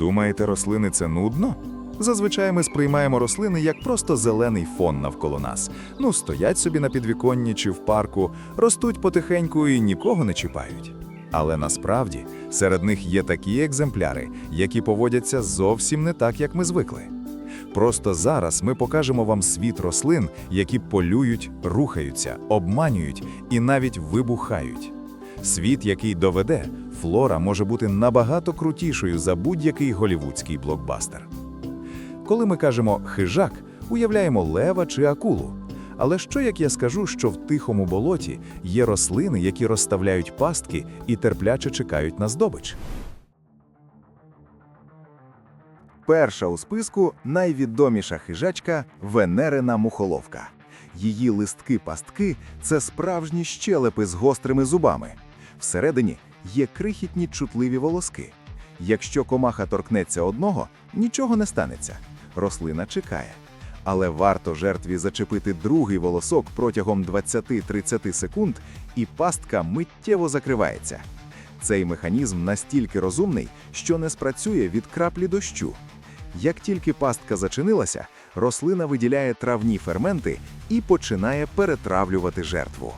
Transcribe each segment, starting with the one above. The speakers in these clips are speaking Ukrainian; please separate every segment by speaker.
Speaker 1: Думаєте, рослини це нудно? Зазвичай ми сприймаємо рослини як просто зелений фон навколо нас. Ну, стоять собі на підвіконні чи в парку, ростуть потихеньку і нікого не чіпають. Але насправді серед них є такі екземпляри, які поводяться зовсім не так, як ми звикли. Просто зараз ми покажемо вам світ рослин, які полюють, рухаються, обманюють і навіть вибухають. Світ, який доведе, флора може бути набагато крутішою за будь-який голівудський блокбастер. Коли ми кажемо хижак, уявляємо лева чи акулу. Але що як я скажу, що в тихому болоті є рослини, які розставляють пастки і терпляче чекають на здобич?
Speaker 2: Перша у списку найвідоміша хижачка Венерина мухоловка. Її листки-пастки це справжні щелепи з гострими зубами. Всередині є крихітні чутливі волоски. Якщо комаха торкнеться одного, нічого не станеться. Рослина чекає. Але варто жертві зачепити другий волосок протягом 20-30 секунд, і пастка миттєво закривається. Цей механізм настільки розумний, що не спрацює від краплі дощу. Як тільки пастка зачинилася, рослина виділяє травні ферменти і починає перетравлювати жертву.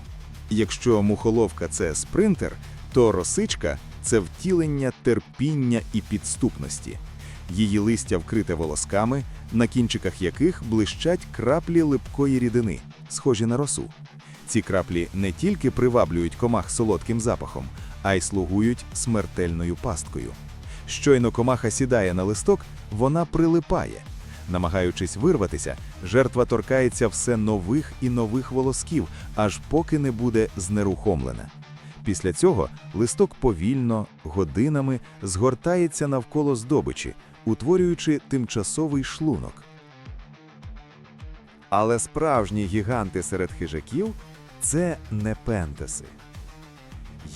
Speaker 1: Якщо мухоловка це спринтер, то росичка це втілення терпіння і підступності. Її листя вкрите волосками, на кінчиках яких блищать краплі липкої рідини, схожі на росу. Ці краплі не тільки приваблюють комах солодким запахом, а й слугують смертельною пасткою. Щойно комаха сідає на листок, вона прилипає. Намагаючись вирватися, жертва торкається все нових і нових волосків, аж поки не буде знерухомлена. Після цього листок повільно, годинами згортається навколо здобичі, утворюючи тимчасовий шлунок.
Speaker 2: Але справжні гіганти серед хижаків це непентеси.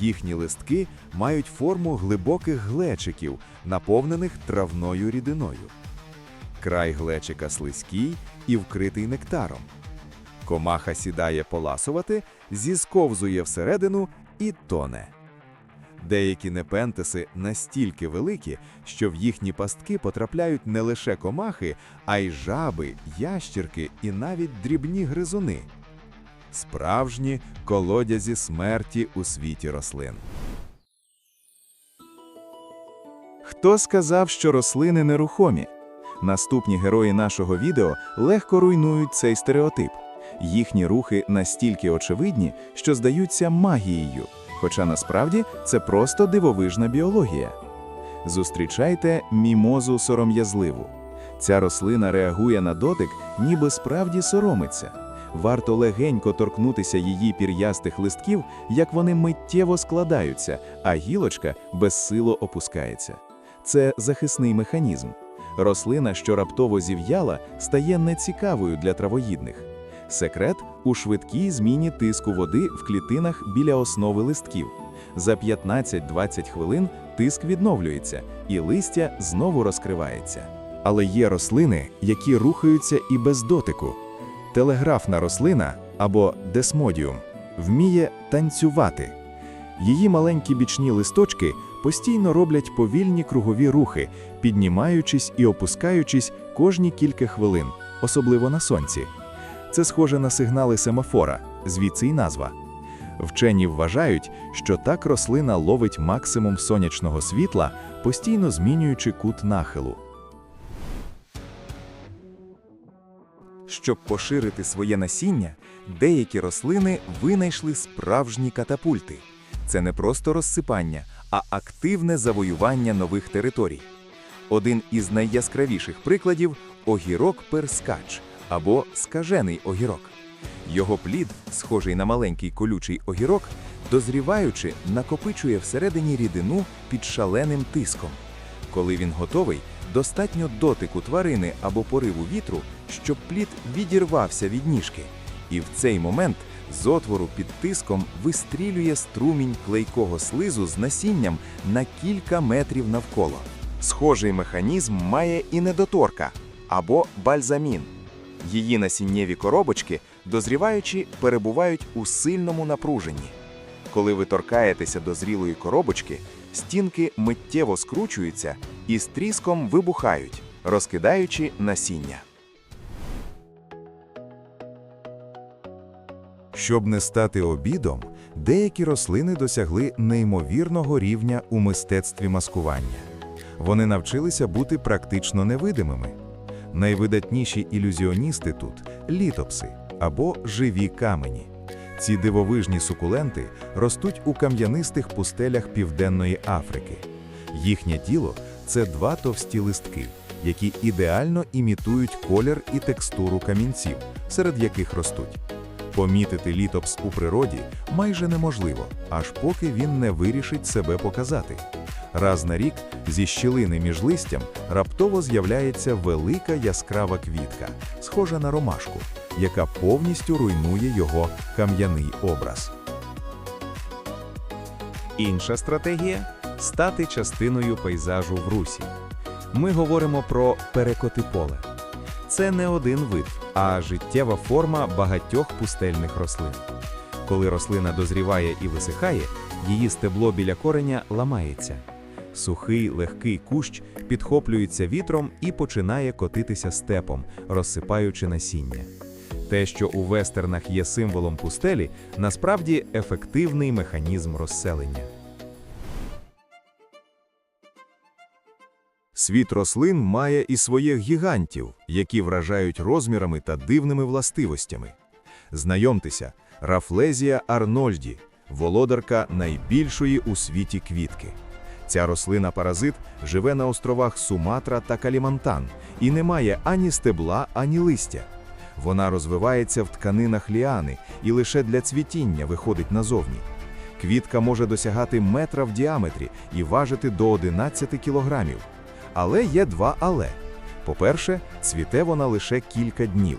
Speaker 1: Їхні листки мають форму глибоких глечиків, наповнених травною рідиною. Край глечика слизький і вкритий нектаром. Комаха сідає поласувати, зісковзує всередину і тоне. Деякі непентеси настільки великі, що в їхні пастки потрапляють не лише комахи, а й жаби, ящірки і навіть дрібні гризуни. Справжні колодязі смерті у світі рослин. Хто сказав, що рослини нерухомі? Наступні герої нашого відео легко руйнують цей стереотип. Їхні рухи настільки очевидні, що здаються магією, хоча насправді це просто дивовижна біологія. Зустрічайте мімозу сором'язливу. Ця рослина реагує на дотик, ніби справді соромиться. Варто легенько торкнутися її пір'ястих листків, як вони миттєво складаються, а гілочка безсило опускається. Це захисний механізм. Рослина, що раптово зів'яла, стає нецікавою для травоїдних. Секрет у швидкій зміні тиску води в клітинах біля основи листків. За 15-20 хвилин тиск відновлюється, і листя знову розкривається. Але є рослини, які рухаються і без дотику. Телеграфна рослина або десмодіум вміє танцювати. Її маленькі бічні листочки постійно роблять повільні кругові рухи, піднімаючись і опускаючись кожні кілька хвилин, особливо на сонці. Це схоже на сигнали семафора, звідси й назва. Вчені вважають, що так рослина ловить максимум сонячного світла, постійно змінюючи кут нахилу.
Speaker 2: Щоб поширити своє насіння, деякі рослини винайшли справжні катапульти. Це не просто розсипання, а активне завоювання нових територій. Один із найяскравіших прикладів огірок перскач або скажений огірок. Його плід, схожий на маленький колючий огірок, дозріваючи, накопичує всередині рідину під шаленим тиском. Коли він готовий, достатньо дотику тварини або пориву вітру, щоб плід відірвався від ніжки. І в цей момент з отвору під тиском вистрілює струмінь клейкого слизу з насінням на кілька метрів навколо. Схожий механізм має і недоторка або бальзамін. Її насіннєві коробочки, дозріваючи, перебувають у сильному напруженні. Коли ви торкаєтеся до зрілої коробочки, стінки миттєво скручуються, і з тріском вибухають, розкидаючи насіння.
Speaker 1: Щоб не стати обідом, деякі рослини досягли неймовірного рівня у мистецтві маскування. Вони навчилися бути практично невидимими. Найвидатніші ілюзіоністи тут літопси або живі камені. Ці дивовижні сукуленти ростуть у кам'янистих пустелях Південної Африки. Їхнє тіло це два товсті листки, які ідеально імітують колір і текстуру камінців, серед яких ростуть. Помітити літопс у природі майже неможливо, аж поки він не вирішить себе показати. Раз на рік зі щілини між листям раптово з'являється велика яскрава квітка, схожа на ромашку, яка повністю руйнує його кам'яний образ.
Speaker 2: Інша стратегія стати частиною пейзажу в русі. Ми говоримо про перекоти поле. Це не один вид, а життєва форма багатьох пустельних рослин. Коли рослина дозріває і висихає, її стебло біля кореня ламається. Сухий легкий кущ підхоплюється вітром і починає котитися степом, розсипаючи насіння. Те, що у вестернах є символом пустелі, насправді ефективний механізм розселення.
Speaker 1: Світ рослин має і своїх гігантів, які вражають розмірами та дивними властивостями. Знайомтеся, Рафлезія арнольді, володарка найбільшої у світі квітки. Ця рослина-паразит живе на островах Суматра та Калімантан і не має ані стебла, ані листя. Вона розвивається в тканинах ліани і лише для цвітіння виходить назовні. Квітка може досягати метра в діаметрі і важити до 11 кілограмів. Але є два але. По-перше, цвіте вона лише кілька днів.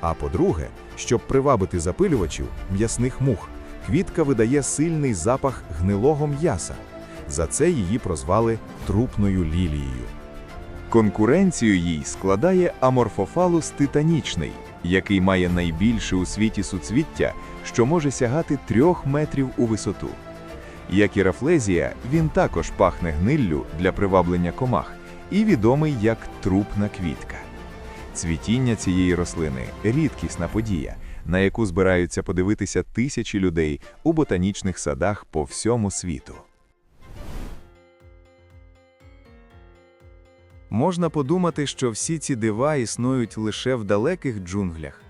Speaker 1: А по-друге, щоб привабити запилювачів, м'ясних мух, квітка видає сильний запах гнилого м'яса. За це її прозвали трупною лілією.
Speaker 2: Конкуренцію їй складає аморфофалус титанічний, який має найбільше у світі суцвіття, що може сягати трьох метрів у висоту. Як і рафлезія, він також пахне гниллю для приваблення комах і відомий як трупна квітка. Цвітіння цієї рослини рідкісна подія, на яку збираються подивитися тисячі людей у ботанічних садах по всьому світу. Можна подумати, що всі ці дива існують лише в далеких джунглях,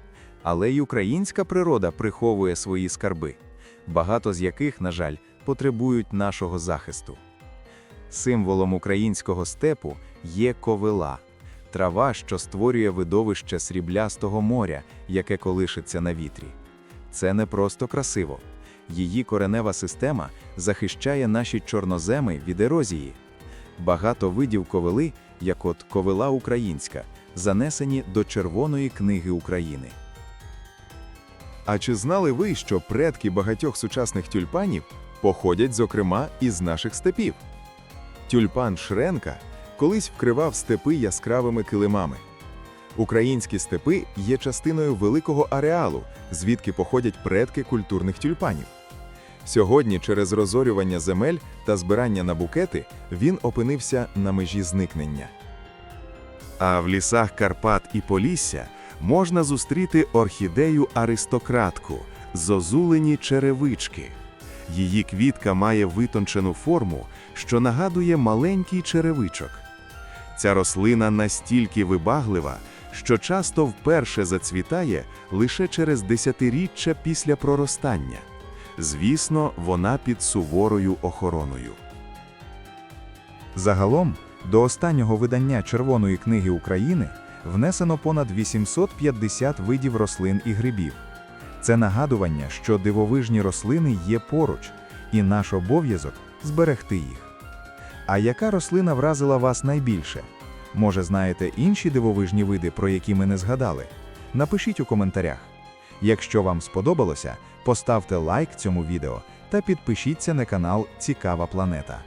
Speaker 2: але й українська природа приховує свої скарби, багато з яких, на жаль, потребують нашого захисту. Символом українського степу є ковила трава, що створює видовище сріблястого моря, яке колишиться на вітрі. Це не просто красиво. Її коренева система захищає наші чорноземи від ерозії. Багато видів ковили, як от ковила українська, занесені до Червоної книги України.
Speaker 1: А чи знали ви, що предки багатьох сучасних тюльпанів походять, зокрема, із наших степів? Тюльпан Шренка колись вкривав степи яскравими килимами. Українські степи є частиною великого ареалу, звідки походять предки культурних тюльпанів. Сьогодні, через розорювання земель та збирання на букети, він опинився на межі зникнення. А в лісах Карпат і Полісся можна зустріти орхідею аристократку зозулені черевички. Її квітка має витончену форму, що нагадує маленький черевичок. Ця рослина настільки вибаглива, що часто вперше зацвітає лише через десятиріччя після проростання. Звісно, вона під суворою охороною. Загалом, до останнього видання Червоної книги України внесено понад 850 видів рослин і грибів. Це нагадування, що дивовижні рослини є поруч, і наш обов'язок зберегти їх. А яка рослина вразила вас найбільше? Може, знаєте інші дивовижні види, про які ми не згадали? Напишіть у коментарях. Якщо вам сподобалося, поставте лайк цьому відео та підпишіться на канал Цікава Планета.